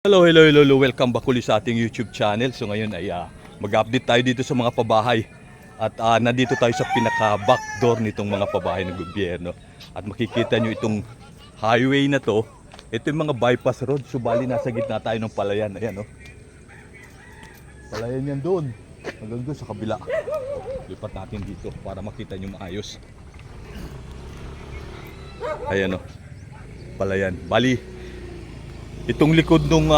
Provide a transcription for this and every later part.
Hello, hello, hello. Welcome back ulit sa ating YouTube channel. So ngayon ay ah, mag-update tayo dito sa mga pabahay. At ah, nandito tayo sa pinaka-back door nitong mga pabahay ng gobyerno. At makikita nyo itong highway na to. Ito yung mga bypass road. Subali nasa gitna tayo ng palayan. Ayan oh. Palayan yan doon. Hanggang doon sa kabila. Lipat natin dito para makita nyo maayos. Ayan oh. Palayan. Bali, Itong likod ng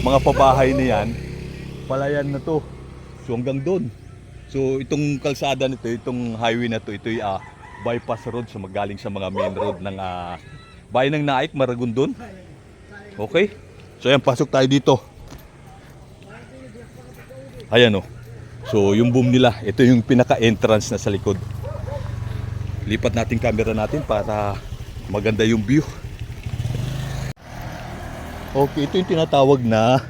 mga pabahay na yan, palayan na to. So hanggang doon. So itong kalsada nito, itong highway na to, ito yung bypass road so magaling sa mga main road ng ah, bayan ng Naik, Maragondon. Okay? So ayan, pasok tayo dito. Ayan o. So yung boom nila, ito yung pinaka-entrance na sa likod. Lipat natin camera natin para maganda yung view. Okay, ito yung tinatawag na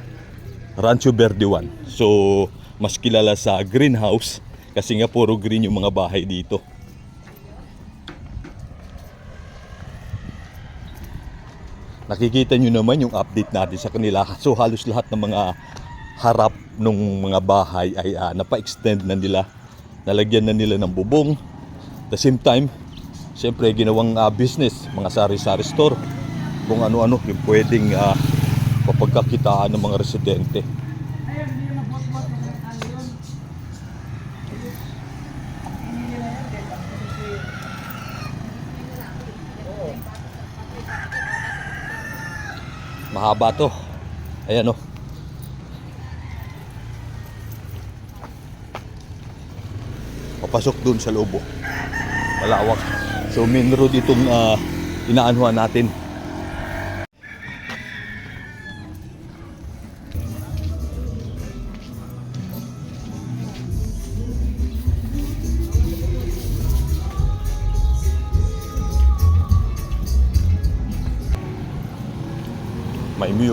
Rancho Verde 1. So, mas kilala sa greenhouse kasi nga puro green yung mga bahay dito. Nakikita nyo naman yung update natin sa kanila. So, halos lahat ng mga harap ng mga bahay ay ah, napa-extend na nila. Nalagyan na nila ng bubong. The same time, siyempre ginawang ah, business, mga sari-sari store kung ano-ano yung pwedeng uh, mapagkakitaan ng mga residente. Mahaba to. Ayan o. Papasok dun sa lobo. Malawak. So main road itong uh, inaanuhan natin.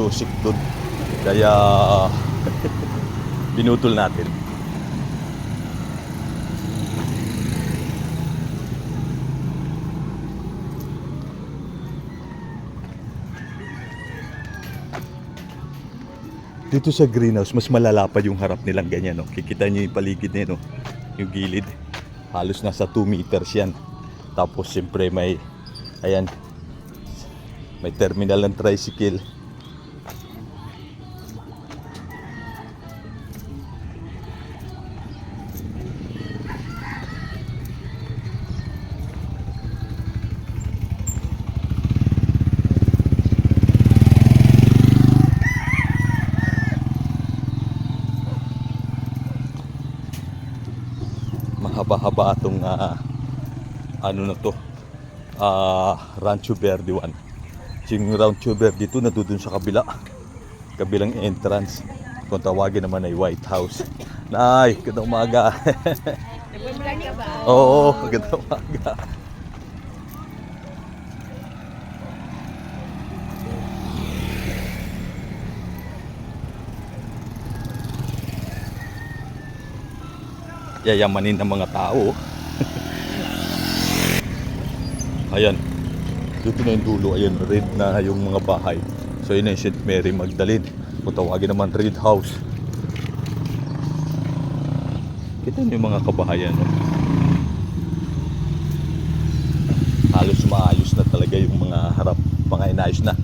Music doon. Kaya pinutol natin. Dito sa greenhouse, mas malala pa yung harap nilang ganyan. No? Kikita nyo yung paligid yun, no? yung gilid. Halos nasa 2 meters yan. Tapos siyempre may, ayan, may terminal ng tricycle. Mahaba-haba itong ah, ano na to ah, Rancho Verde 1 yung Rancho Verde 2 nadudun sa kabila. Kabilang entrance. Kung tawagin naman ay White House. Nay, ganda umaga. Oo, ganda umaga yayamanin ng mga tao. Ayan. Dito na yung dulo. Ayan, red na yung mga bahay. So yun yung St. Mary Magdalene. Kung tawagin naman Red House. Kita niyo yung mga kabahayan. No? Halos maayos na talaga yung mga harap. Mga inayos na.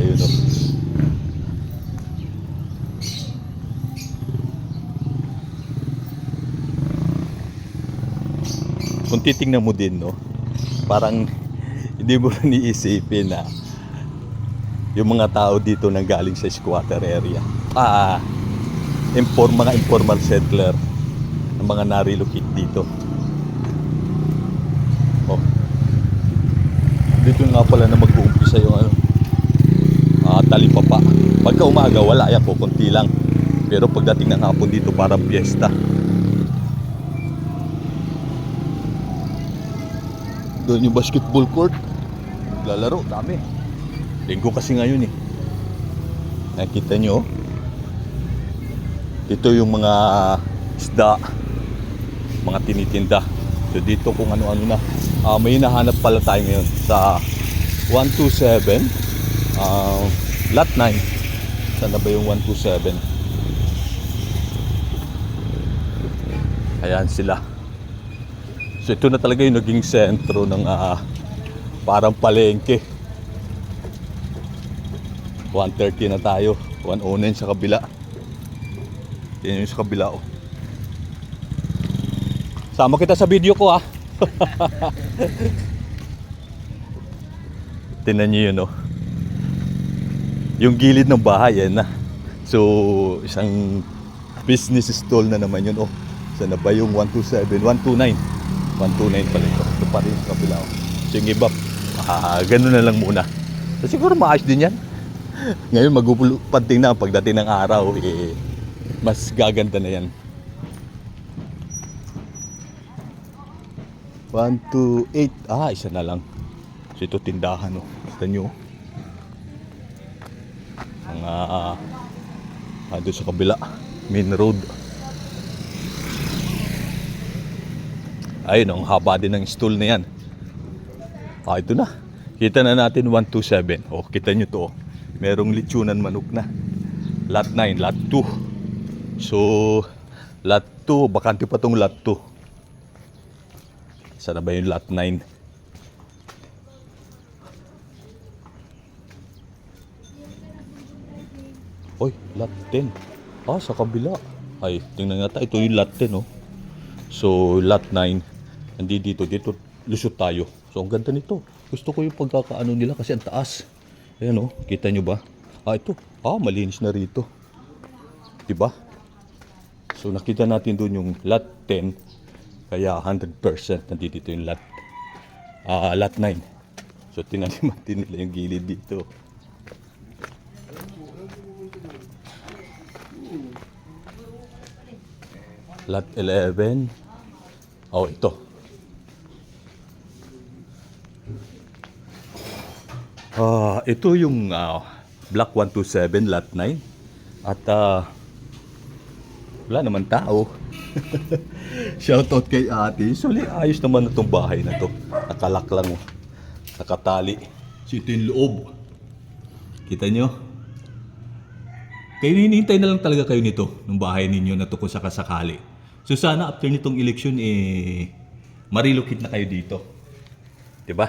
Ayun oh. o. kung titingnan mo din, no, parang hindi mo rin iisipin na yung mga tao dito nang galing sa squatter area. Ah, inform, mga informal settler ang mga narilocate dito. Oh. Dito nga pala na mag-uumpisa yung ano, ah, talipapa. Pagka umaga, wala yan po, konti lang. Pero pagdating ng hapon dito, parang piyesta. Doon yung basketball court. Lalaro, dami. Linggo kasi ngayon eh. Nakita nyo? Ito yung mga isda. Mga tinitinda. So dito kung ano-ano na. Ah, may hinahanap pala tayo ngayon sa 127 Ah, lot 9. Saan ba yung 127? Ayan sila. So ito na talaga yung naging sentro ng ah, parang palengke. 130 na tayo. 109 sa kabila. Yan yung sa kabila oh. Sama kita sa video ko ah. Tingnan niyo yun oh. Yung gilid ng bahay yan na. So isang business stall na naman yun oh. Saan na ba yung 127? 129. 129 pala ito. Ito pa rin sa kabila oh. So yung iba, ah, ganun na lang muna. So siguro maayos din yan. Ngayon magpupanting na pagdating ng araw, eh, mas gaganda na yan. 1, 2, 8. Ah, isa na lang. So ito tindahan, oh. Kita nyo. Mga, ah, ah, doon sa kabila. Main road. Ayun, ang haba din ng stool na yan. Ah, ito na. Kita na natin 127. Oh, kita nyo to. oh. Merong litsunan manok na. Lot 9, lot 2. So, lot 2, bakante pa tong lot 2. Sana ba yung lot 9? Oy, lot 10. Ah, sa kabila. Ay, tingnan nga tayo. Ito yung lot 10, oh. So, lot 9. Hindi dito. Dito, lusot tayo. So, ang ganda nito. Gusto ko yung pagkakaano nila kasi ang taas. Ayan, oh. Kita nyo ba? Ah, ito. Ah, malinis na rito. Diba? So, nakita natin doon yung lot 10. Kaya 100% nandito yung lot. Ah, lot 9. So, tinanim natin nila yung gilid dito. Lot 11. Oh, ito. Ah, ito yung ah, Block 127 Lot 9. At ah, wala naman tao. Shoutout kay ate. Suli, ayos naman na itong bahay na to. Nakalak lang. oh. Nakatali. So ito yung loob. Kita nyo? Kayo hinihintay na lang talaga kayo nito, ng bahay ninyo na to kung sakasakali. So sana after nitong eleksyon, eh, marilocate na kayo dito. 'Di ba?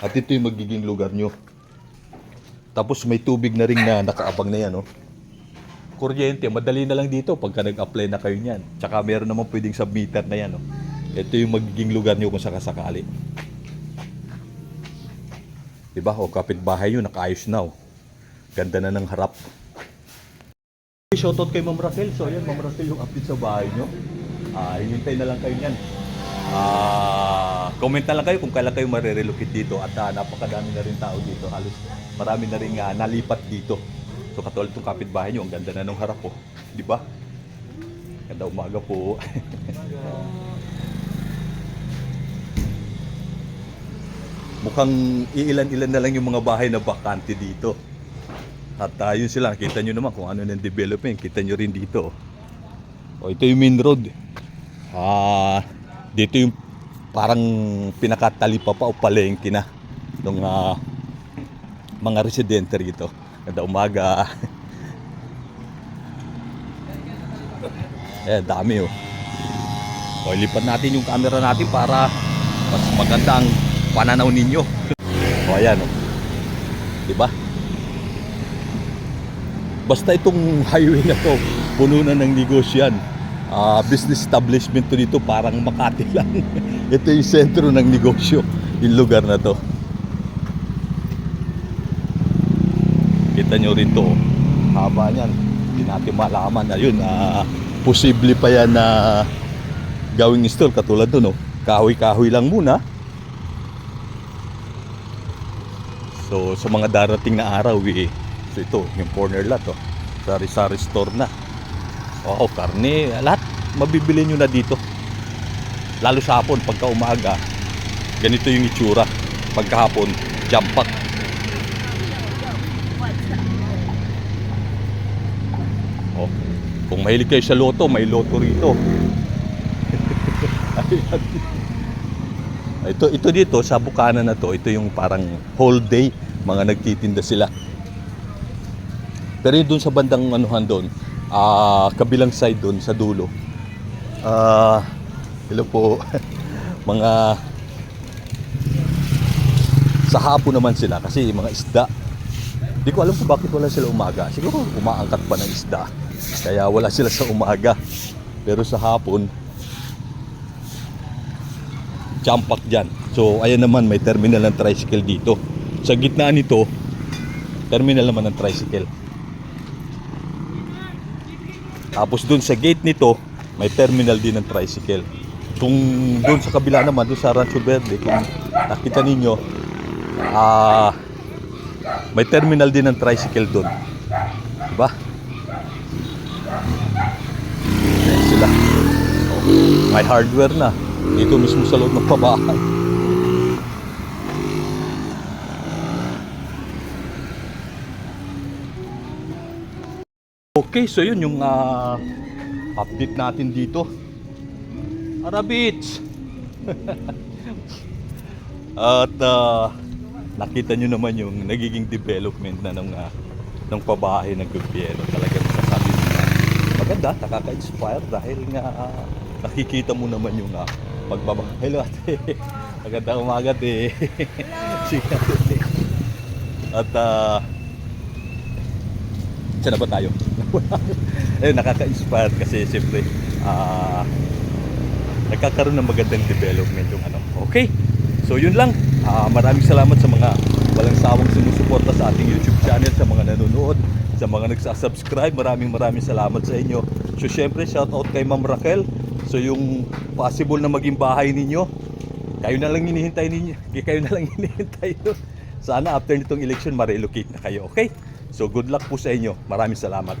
At ito yung magiging lugar nyo. Tapos may tubig na rin na nakaabang na yan, no? Kuryente, madali na lang dito pagka nag-apply na kayo niyan. Tsaka meron naman pwedeng submitter na yan, no? Ito yung magiging lugar nyo kung sakasakali. Diba? O kapitbahay nyo, nakaayos na, oh. Ganda na ng harap. Shoutout kay Ma'am Raquel. So, ayan, Ma'am Raquel, yung update sa bahay nyo. Ah, hinintay na lang kayo niyan. Ah, comment na lang kayo kung kailan kayo marirelocate dito at ah, napakadami na rin tao dito. Halos marami na rin ah, nalipat dito. So katulad itong kapitbahay nyo, ang ganda na ng harap po. Di ba? Ganda umaga po. Mukhang iilan-ilan na lang yung mga bahay na bakante dito. At uh, yun sila, kita nyo naman kung ano ng development. Kita nyo rin dito. O, ito yung main road. Ah, dito yung parang pinakatalipa pa o palengke na ng ah, mga residente rito. Kada umaga. eh, dami oh. O, lipat natin yung camera natin para mas maganda ang pananaw ninyo. o, ayan oh. Diba? Basta itong highway na to, puno na ng negosyo Ah, business establishment to dito, parang Makati lang. Ito yung sentro ng negosyo, yung lugar na to. Kita nyo rin to, haba niyan. Hindi natin malaman. Ayun, ah, posible pa yan na gawing install katulad doon, oh. kahoy-kahoy lang muna. So, sa mga darating na araw, eh, so ito, yung corner lot, oh. Sari-sari store na. Oo, karne, lahat mabibili nyo na dito. Lalo sa hapon, pagka umaga, ganito yung itsura. Pagkahapon, jump pack. Oh, kung mahilig kayo sa loto, may loto rito. Ito ito dito sa Bukana na to, ito yung parang whole day mga nagtitinda sila. Pero yun doon sa bandang anuhan doon, ah kabilang side doon sa dulo. Ah, hello po. mga sa hapon naman sila kasi mga isda. Di ko alam kung bakit wala sila umaga. Siguro umaangkat pa ng isda. Kaya wala sila sa umaga. Pero sa hapon, jumpak dyan. So, ayan naman, may terminal ng tricycle dito. Sa gitna nito, terminal naman ng tricycle. Tapos dun sa gate nito, may terminal din ng tricycle. Kung dun sa kabila naman, dun sa Rancho Verde, kung nakita ninyo, ah, may terminal din ng tricycle dun. Diba? Ayan sila. May hardware na. Dito mismo sa loob ng pabahay. Okay, so yun yung ah, update natin dito. Arabits! At ah, nakita nyo naman yung nagiging development na ng, ah, ng pabahay ng gobyerno. Talagang masasabi mo na maganda, nakaka-inspire dahil nga ah, nakikita mo naman yung uh, pagbaba. Hello ate! Magandang umaga ate! At ah, saan na ba tayo? eh, nakaka-inspire kasi siyempre ah nagkakaroon ng magandang development yung ano. Okay. So yun lang. Ah, maraming salamat sa mga walang sawang sumusuporta sa ating YouTube channel, sa mga nanonood, sa mga nagsasubscribe. Maraming maraming salamat sa inyo. So syempre shout out kay Ma'am Raquel. So yung possible na maging bahay ninyo, kayo na lang hinihintay ninyo. Kayo na lang hinihintay nyo. Sana after nitong election, ma-relocate na kayo. Okay? So good luck po sa inyo. Maraming salamat.